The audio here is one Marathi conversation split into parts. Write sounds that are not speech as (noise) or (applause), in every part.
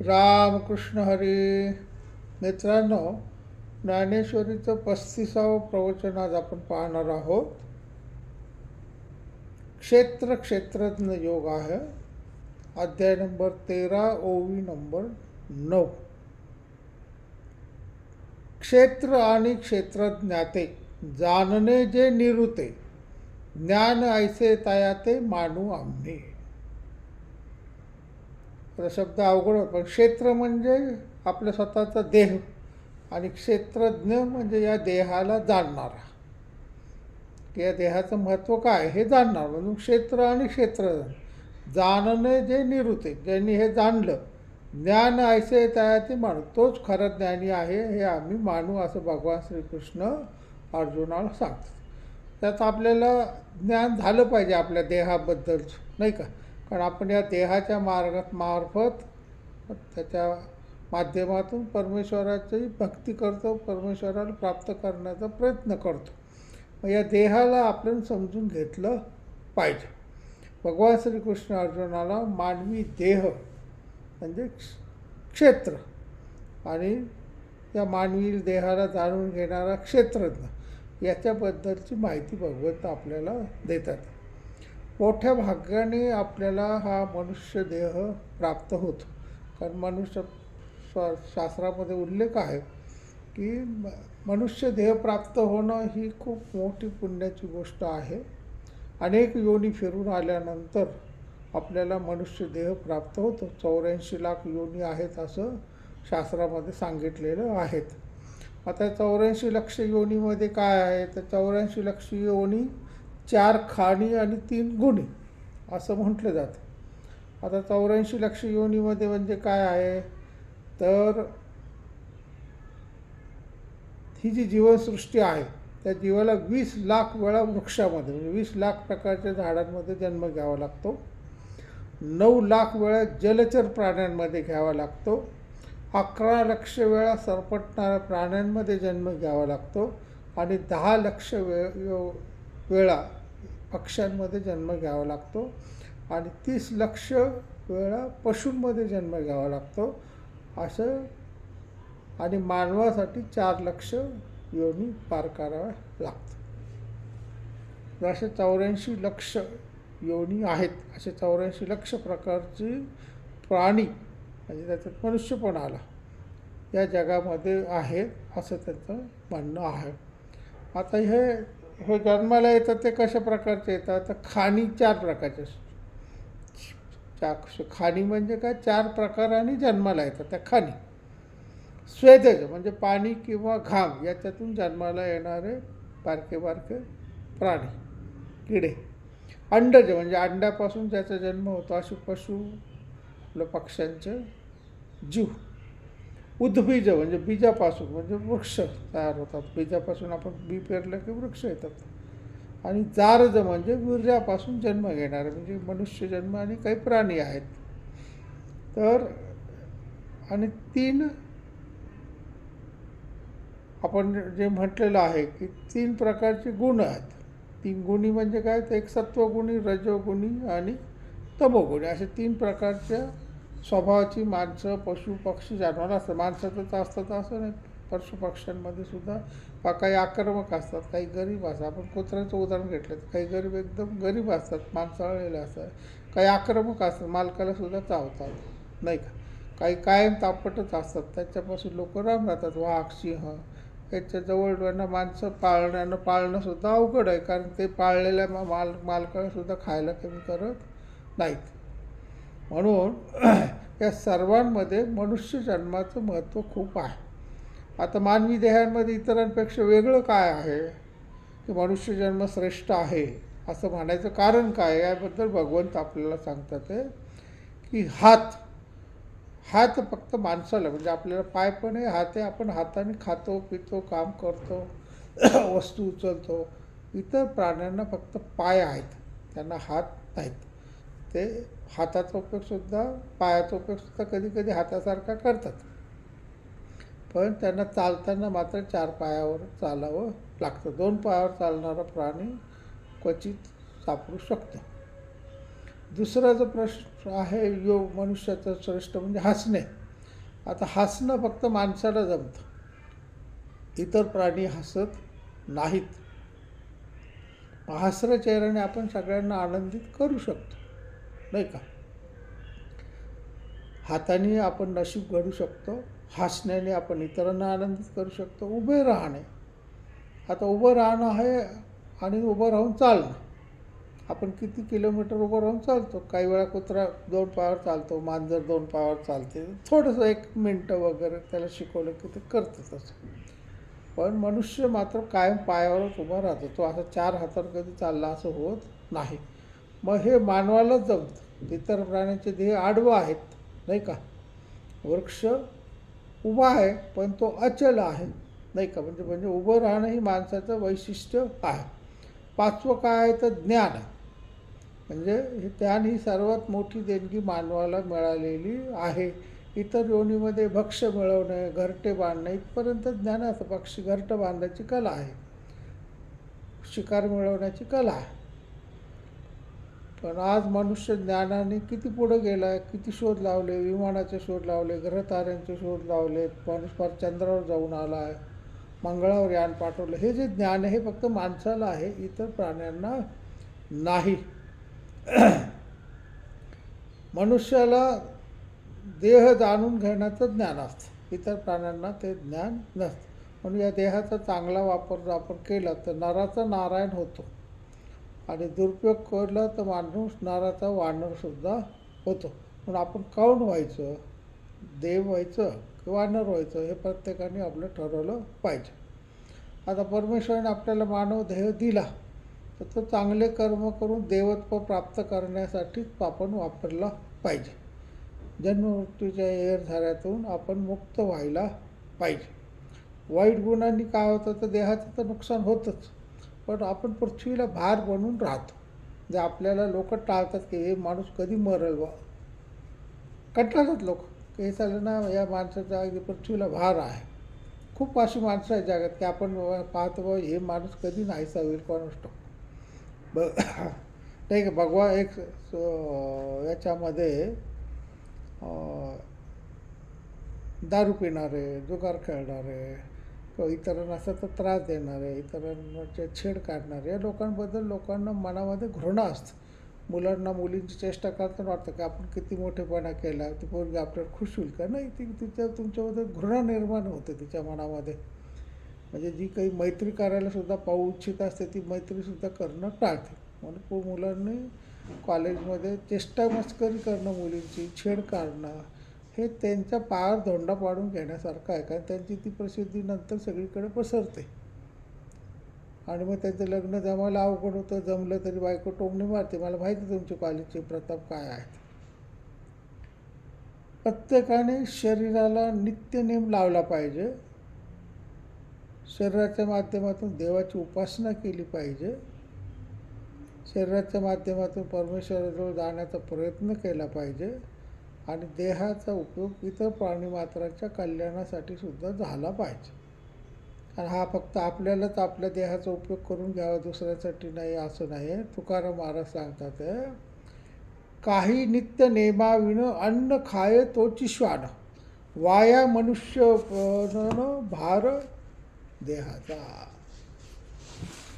रामकृष्ण हरी. मित्रांनो ज्ञानेश्वरीचं पस्तीसावं प्रवचन आज आपण पाहणार आहोत. क्षेत्र क्षेत्रज्ञ योग आहे. अध्याय नंबर तेरा ओवी नंबर नऊ. क्षेत्र आणि क्षेत्रज्ञाते जाणणे जे निरुते ज्ञान ऐसे तयाते मानू आम्ही. शब्द अवघड पण क्षेत्र म्हणजे आपल्या स्वतःचा देह आणि क्षेत्रज्ञ म्हणजे या देहाला जाणणारा. या देहाचं महत्त्व काय हे जाणणार म्हणून क्षेत्र आणि क्षेत्र. जाणणे जे निरुते ज्यांनी हे जाणलं ज्ञान ऐसे त्या ते मानू तोच खरं ज्ञानी आहे हे आम्ही मानू असं भगवान श्रीकृष्ण अर्जुनाला सांगतात. त्यात आपल्याला ज्ञान झालं पाहिजे आपल्या देहाबद्दलचं नाही का? कारण आपण या देहाच्या मार्गात मार्फत त्याच्या माध्यमातून परमेश्वराची भक्ती करतो परमेश्वराला प्राप्त करण्याचा प्रयत्न करतो. मग या देहाला आपण समजून घेतलं पाहिजे. भगवान श्रीकृष्ण अर्जुनाला मानवी देह म्हणजे क्षेत्र आणि या मानवी देहाला जाणून घेणारा क्षेत्रज्ञ याच्याबद्दलची माहिती भगवंत आपल्याला देतात. मोठ्या भाग्याने आपल्याला हा मनुष्य देह प्राप्त होतो. कारण मनुष्य शास्त्रामध्ये उल्लेख आहे की म मनुष्य देह प्राप्त होणं ही खूप मोठी पुण्याची गोष्ट आहे. अनेक योनी फिरून आल्यानंतर आपल्याला मनुष्य देह प्राप्त होतो. चौऱ्याऐंशी लाख योनी आहेत असं शास्त्रामध्ये सांगितलेलं आहेत. आता चौऱ्याऐंशी लक्ष योनीमध्ये काय आहे? तर चौऱ्याऐंशी लक्ष योनी चार खाणी आणि तीन गुणी असं म्हटलं जातं. आता चौऱ्याऐंशी लक्ष योनीमध्ये म्हणजे काय आहे? तर ही जी जीवनसृष्टी आहे त्या जीवाला वीस लाख वेळा वृक्षामध्ये म्हणजे वीस लाख प्रकारच्या झाडांमध्ये जन्म घ्यावा लागतो. नऊ लाख वेळा जलचर प्राण्यांमध्ये घ्यावा लागतो. अकरा लक्ष वेळा सरपटणाऱ्या प्राण्यांमध्ये जन्म घ्यावा लागतो. आणि दहा लक्ष वे वेळा पक्ष्यांमध्ये जन्म घ्यावा लागतो आणि तीस लक्ष वेळा पशूंमध्ये जन्म घ्यावा लागतो. असं आणि मानवासाठी चार लक्ष योनी पार कराव्या लागतो. असे चौऱ्याऐंशी लक्ष योनी आहेत. असे चौऱ्याऐंशी लक्ष प्रकारची प्राणी म्हणजे त्याच्यात मनुष्य पण आला या जगामध्ये आहेत असं त्यांचं म्हणणं आहे. आता हे हे जन्माला येतात ते कशा प्रकारचे येतात? तर खाणी चार प्रकारचे चा खाणी म्हणजे काय? चार प्रकाराने जन्माला येतात त्या खाणी. स्वेदज म्हणजे पाणी किंवा घाम याच्यातून जन्माला येणारे बारके बारके प्राणी किडे. अंडज म्हणजे अंड्यापासून ज्याचा जन्म होतो असे पशु आपलं पक्ष्यांचं जीव. उद्बीज म्हणजे बीजापासून म्हणजे वृक्ष तयार होतात. बीजापासून आपण बी पेरलं की वृक्ष येतात. आणि जारज म्हणजे वीर्यापासून जन्म घेणारे म्हणजे मनुष्य जन्म आणि काही प्राणी आहेत. तर आणि तीन आपण जे म्हटलेलं आहे की तीन प्रकारचे गुण आहेत. तीन गुणी म्हणजे काय? तर एक सत्वगुणी रजोगुणी आणि तमोगुणी. असे तीन प्रकारच्या स्वभावाची माणसं पशु पक्षी जन्माला असतात. माणसाचं तर असतं तर असं नाही. पशु पक्ष्यांमध्ये सुद्धा काही आक्रमक असतात काही गरीब असतात. आपण कुत्र्याचं उदाहरण घेतलं तर काही गरीब एकदम गरीब असतात माणसाळलेले असतात. काही आक्रमक असतात मालकाला सुद्धा चावतात नाही का? काही कायम तापटच असतात. त्याच्यापासून लोक राम राहतात. वाघ सिंह याच्या जवळना माणसं पाळण्यानं पाळणंसुद्धा अवघड आहे. कारण ते पाळलेल्या मा माल मालकालासुद्धा खायला कमी करत नाहीत. म्हणून (clears throat) या सर्वांमध्ये मनुष्य जन्माचं महत्त्व खूप आहे. आता मानवी देहांमध्ये इतरांपेक्षा वेगळं काय आहे? की मनुष्य जन्म श्रेष्ठ आहे असं म्हणायचं कारण काय याबद्दल भगवंत आपल्याला सांगतात आहे की हात हात फक्त माणसाला म्हणजे आपल्याला पाय पण आहे हात आहे आपण हाताने खातो पितो काम करतो (clears throat) वस्तू उचलतो. इतर प्राण्यांना फक्त पाय आहेत त्यांना हात नाहीत. ते हाताचा उपयोगसुद्धा पायाचा उपयोगसुद्धा कधी कधी हातासारखा करतात. पण त्यांना चालताना मात्र चार पायावर चालावं लागतं. दोन पायावर चालणारा प्राणी क्वचित सापडू शकतो. दुसरा जो प्रश्न आहे योग मनुष्याचा श्रेष्ठ म्हणजे हसणे. आता हसणं फक्त माणसाला जमतं. इतर प्राणी हसत नाहीत. हसऱ्या चेहऱ्याने आपण सगळ्यांना आनंदित करू शकतो. नाही का? हाताने आपण नशीब घडू शकतो हसण्याने आपण इतरांना आनंदित करू शकतो उभे राहणे. आता उभं राहणं आहे आणि उभं राहून चालणं. आपण किती किलोमीटर उभं राहून चालतो? काही वेळा कुत्रा दोन पायावर चालतो मांजर दोन पायावर चालते. थोडंसं एक मिनटं वगैरे त्याला शिकवलं की ते करतं तसं. पण मनुष्य मात्र कायम पायावरच उभा राहतो. तो असा चार हातावर कधी चालला असं होत नाही. मग हे मानवालाच जमतं. इतर प्राण्यांचे ध्येय आडवं आहेत नाही का? वृक्ष उभा आहे पण तो अचल आहे नाही का? म्हणजे म्हणजे उभं राहणं ही माणसाचं वैशिष्ट्य आहे. पाचवं काय आहे तर ज्ञान. म्हणजे हे ज्ञान ही सर्वात मोठी देणगी मानवाला मिळालेली आहे. इतर योनीमध्ये भक्ष मिळवणे घरटे बांधणे इथपर्यंत ज्ञान असं पक्षी घरटं बांधायची कला आहे. शिकार मिळवण्याची कला आहे. पण आज मनुष्य ज्ञानाने किती पुढं गेला आहे किती शोध लावले विमानाचे शोध लावले ग्रहताऱ्यांचे शोध लावले माणूस फार चंद्रावर जाऊन आला आहे मंगळावर यान पाठवलं हे जे ज्ञान आहे हे फक्त माणसाला आहे इतर प्राण्यांना नाही. (clears throat) मनुष्याला देह जाणून घेण्याचं ज्ञान असतं इतर प्राण्यांना ते ज्ञान नसतं. म्हणून या देहाचा चांगला वापर जर आपण केला तर नराचा नारायण होतो. आणि दुरुपयोग केला तर माणूस नाराचा वानरसुद्धा होतो. म्हणून आपण कौन व्हायचं? देव व्हायचं की वानर व्हायचं हे प्रत्येकाने आपलं ठरवलं पाहिजे. आता परमेश्वराने आपल्याला मानव देह दिला तर तो चांगले कर्म करून देवत्व प्राप्त करण्यासाठीच आपण वापरला पाहिजे. जन्ममृत्यूच्या एरझाऱ्यातून आपण मुक्त व्हायला पाहिजे. वाईट गुणांनी काय होतं? तर देहाचं तर नुकसान होतंच. पण आपण पृथ्वीला भार बनून राहतो. जे आपल्याला लोक टाळतात की हे माणूस कधी मरल बा? कंटाळतात लोक. की हे चाललं ना या माणसाचा अगदी पृथ्वीला भार आहे. खूप अशी माणसं आहेत जगात की आपण पाहतो बा हे माणूस कधी नाहीसा होईल कोण ब (coughs) नाही का भगवा एक याच्यामध्ये दारू पिणारे जुगार खेळणारे किंवा इतरांना तर त्रास देणारे इतरांचे छेड काढणारे या लोकांबद्दल लोकांना मनामध्ये घृणा असतं. मुलांना मुलींची चेष्टा करताना वाटतं की आपण किती मोठेपणा केला ती पोरगी आपल्याला खुश होईल का? नाही ती तिच्या तुमच्यामध्ये घृणा निर्माण होते तिच्या मनामध्ये. म्हणजे जी काही मैत्री करायला सुद्धा पाहू इच्छित असते ती मैत्रीसुद्धा करणं टाळते. म्हणून मुलांनी कॉलेजमध्ये चेष्टा मस्करी करणं मुलींची छेड काढणं हे त्यांच्या पायावर धोंडा पाडून घेण्यासारखं आहे कारण त्यांची ती प्रसिद्धी नंतर सगळीकडे पसरते. आणि मग त्यांचं लग्न जमायला अवघड होतं जमलं तरी बायको टोमणी मारते. मला माहिती तुमची कॉलेजचे प्रताप काय आहेत. प्रत्येकाने शरीराला नित्य नेम लावला पाहिजे. शरीराच्या माध्यमातून देवाची उपासना केली पाहिजे. शरीराच्या माध्यमातून परमेश्वराजवळ जाण्याचा प्रयत्न केला पाहिजे. आणि देहाचा उपयोग इतर प्राणीमात्राच्या कल्याणासाठी सुद्धा झाला पाहिजे. आणि हा फक्त आपल्यालाच आपल्या देहाचा उपयोग करून घ्यावा दुसऱ्यासाठी नाही असं नाही. तुकाराम महाराज सांगतात आहे, काही नित्य नेमाविण अन्न खाय तोची श्वान. वाया मनुष्य भार देहाचा.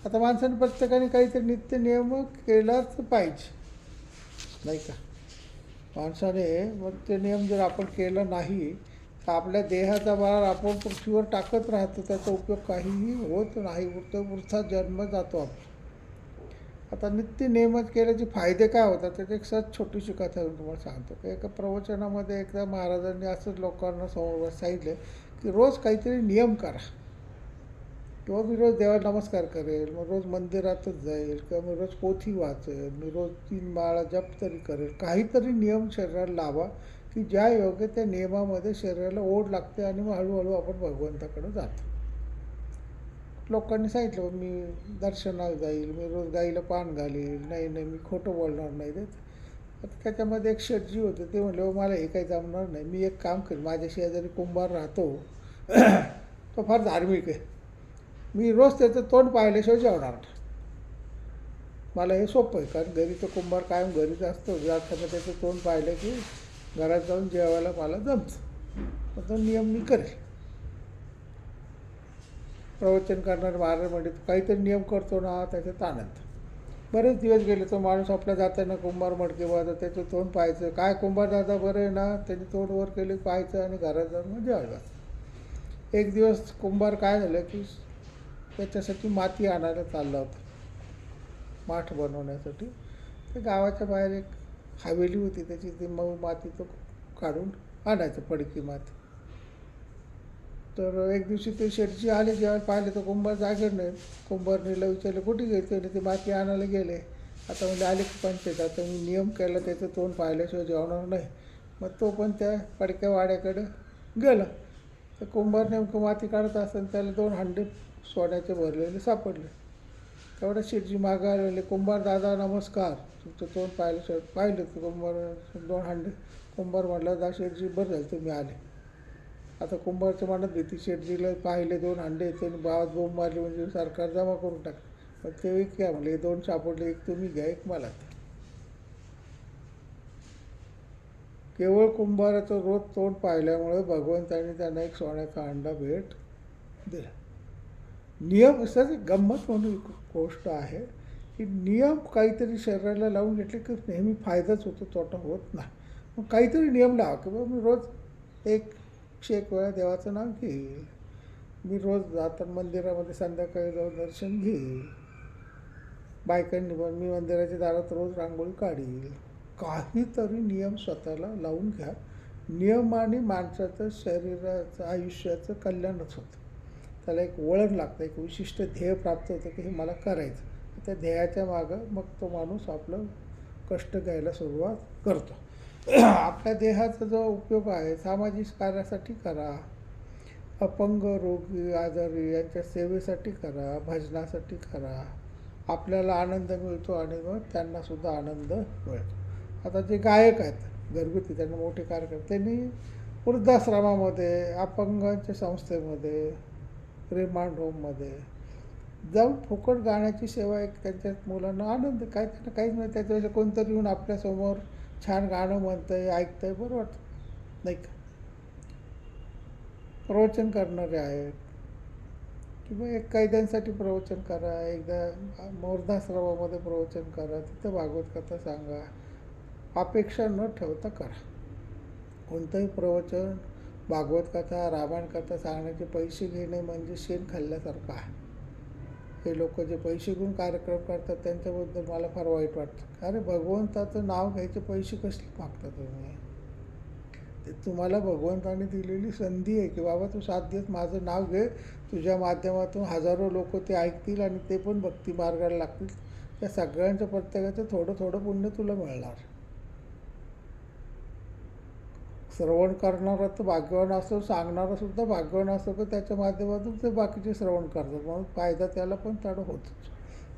आता माणसाने प्रत्येकाने काहीतरी नित्य नियम केलाच पाहिजे. नाही का? माणसाने मग ते नियम जर आपण केला नाही तर आपल्या देहाचा भार आपण पृथ्वीवर टाकत राहतो त्याचा उपयोग काहीही होत नाही. तो वृथा जन्म जातो आपण. आता नित्य नियमच केल्याचे फायदे काय होतात? त्याची एक सहज छोटीशी कथा तुम्हाला सांगतो. की एका प्रवचनामध्ये एकदा महाराजांनी असंच लोकांना समोर सांगितलं की रोज काहीतरी नियम करा. किंवा मी रोज देवाला नमस्कार करेल मग रोज मंदिरातच जाईल किंवा मी रोज पोथी वाचेल मी रोज तीन माळा जप तरी करेल. काहीतरी नियम शरीराला लावा की ज्या योग्य त्या नियमामध्ये शरीराला ओढ लागते आणि मग हळूहळू आपण भगवंताकडे जातो. लोकांनी सांगितलं मी दर्शनाला जाईल मी रोज गाईला पान घालील नाही नाही मी खोटं बोलणार नाही. देत आता त्याच्यामध्ये एक शेटजी होते ते म्हणले मला हे काही जमणार नाही मी एक काम करेन माझ्या शेजारी कुंभार राहतो (clears throat) तो फार धार्मिक आहे. मी रोज त्याचं तोंड पाहिल्याशिवाय जेवणार नाही. मला हे सोपं आहे कारण घरी तो कुंभार कायम घरीच असतो. जाताना त्याचं तोंड पाहिलं की घरात जाऊन जेवायला मला जमतं. मग तो नियम मी करेल. प्रवचन करणारे महाराज म्हणजे काहीतरी नियम करतो ना त्याच्यात आनंद. बरेच दिवस गेले तो माणूस आपल्या जाताना कुंभार मडके वाजत त्याचं तोंड पाहायचं. काय कुंभार दादा बरं आहे ना? त्याने तोंड वर केले पाहायचं आणि घरात जाऊन मग जेवायला एक दिवस कुंभार काय झालं की त्याच्यासाठी माती आणायला चालला होता. माठ बनवण्यासाठी. तर गावाच्या बाहेर एक हवेली होती त्याची ती मऊ माती तो काढून आणायचं पडकी माती. तर एक दिवशी ते शेटजी आले जेव्हा पाहिले तर कुंभार जागेड नाही. कुंभारनीला विचारलं कुठे गेले त्याने ते माती आणायला गेले. आता म्हणजे आले की पंचायत आता मी नियम केला त्याचं तोंड पाहिल्याशिवाय जेवणार नाही. मग तो पण त्या पडक्या वाड्याकडे गेला. तर कुंभार नेमकं माती काढत असताना त्याला दोन हंडे सोन्याचे भरलेले सापडले. तेवढ्या शिरजी मागं आलेले कुंभार दादा नमस्कार. तुमचं तोंड पाहिलं पाहिलं तर कुंभार दोन हंडे. कुंभार म्हटलं दा शेठजी बरं झालं तुम्ही आले. आता कुंभारच्या म्हणत भीती शेटजीला पाहिले दोन हांडे त्यांनी बावात बोंब मारली म्हणजे सरकार जमा करून टाक पण ते एक घ्या म्हणले दोन सापडले एक तुम्ही घ्या एक मला केवळ कुंभाराचं रोज तोंड पाहिल्यामुळे भगवंतांनी त्यांना एक सोन्याचा अंडा भेट दिला. नियम असं गंमत म्हणून एक गोष्ट आहे की नियम काहीतरी शरीराला लावून घेतले की नेहमी फायदाच होतो तोटा होत नाही. मग काहीतरी नियम लावा. की बाबा मी रोज एक एकशे एक वेळा देवाचं नाव घेईल. मी रोज जाताना मंदिरामध्ये संध्याकाळी जाऊन दर्शन घेईल. बायकांनी पण मी मंदिराच्या दारात रोज रांगोळी काढील. काहीतरी नियम स्वतःला लावून घ्या. नियमाने माणसाचं शरीराचं आयुष्याचं कल्याणच होतं. त्याला एक वळण लागतं एक विशिष्ट ध्येय प्राप्त होतं की हे मला करायचं त्या ध्येयाच्या मागं मग तो माणूस आपलं कष्ट घ्यायला सुरुवात करतो. (clears throat) आपल्या देहाचा जो उपयोग आहे सामाजिक कार्यासाठी करा. अपंग रोगी आजारी यांच्या सेवेसाठी करा भजनासाठी करा. आपल्याला आनंद मिळतो आणि मग त्यांनासुद्धा आनंद मिळतो. आता जे गायक आहेत घरगुती त्यांना मोठे कार्यक्रम त्यांनी वृद्धाश्रमामध्ये अपंगांच्या संस्थेमध्ये रिमांड होममध्ये जाऊन फुकट गाण्याची सेवा एक त्यांच्यात मुलांना आनंद काय त्यांना काहीच नाही त्याच्यापेक्षा कोणतरी येऊन आपल्यासमोर छान गाणं म्हणतं आहे ऐकतं आहे बरं वाटतं. नाही का? प्रवचन करणारे आहेत. किंवा एक कैद्यांसाठी प्रवचन करा एकदा मोर्धाश्रमामध्ये प्रवचन करा तिथं भागवत कथा सांगा. अपेक्षा न ठेवता करा. कोणतंही प्रवचन भागवत कथा रामायण कथा सांगण्याचे पैसे घेणे म्हणजे शेण खाल्ल्यासारखं आहे. हे लोक जे पैसे घेऊन कार्यक्रम करतात त्यांच्याबद्दल मला फार वाईट वाटतं. अरे भगवंताचं नाव घ्यायचे पैसे कसले मागता तुम्ही? ते तुम्हाला भगवंताने दिलेली संधी आहे की बाबा तू सात दिवस माझं नाव घे. तुझ्या माध्यमातून हजारो लोक ते ऐकतील आणि ते पण भक्ती मार्गाला लागतील. त्या सगळ्यांच्या प्रत्येकाचं थोडं थोडं पुण्य तुला मिळणार. श्रवण करणारा तर भाग्यवान असतो सांगणारासुद्धा भाग्यवान असतो की त्याच्या माध्यमातून ते बाकीचे श्रवण करतात. म्हणून फायदा त्याला पण त्याला होतोच.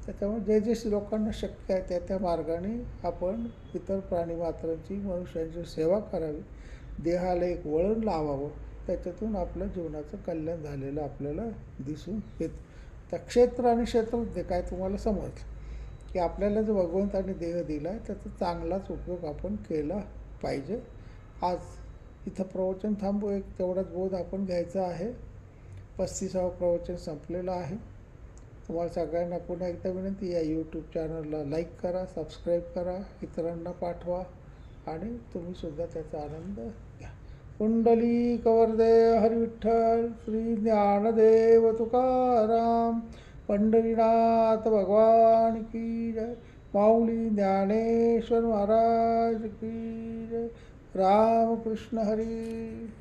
त्याच्यामुळे जे जे लोकांना शक्य आहे त्या त्या मार्गाने आपण इतर प्राणीमात्रांची मनुष्यांची सेवा करावी. देहाला एक वळण लावावं. त्याच्यातून आपल्या जीवनाचं कल्याण झालेलं आपल्याला दिसून येतं. त्या क्षेत्र आणि क्षेत्र काय तुम्हाला समजलं? की आपल्याला जो भगवंताने देह दिला आहे त्याचा चांगलाच उपयोग आपण केला पाहिजे. आज इथं प्रवचन थांबू एक तेवढाच बोध आपण घ्यायचा आहे. पस्तीसावं प्रवचन संपलेलं आहे. तुम्हाला सगळ्यांना पुन्हा एकदा विनंती या यूट्यूब चॅनलला लाईक करा सबस्क्राईब करा इतरांना पाठवा आणि तुम्हीसुद्धा त्याचा आनंद घ्या. कुंडली कवरदे हरिविठ्ठल श्री ज्ञानदेव तुकाराम पंढरीनाथ भगवान की जय. माऊली ज्ञानेश्वर महाराज की जय. रामकृष्ण हरी।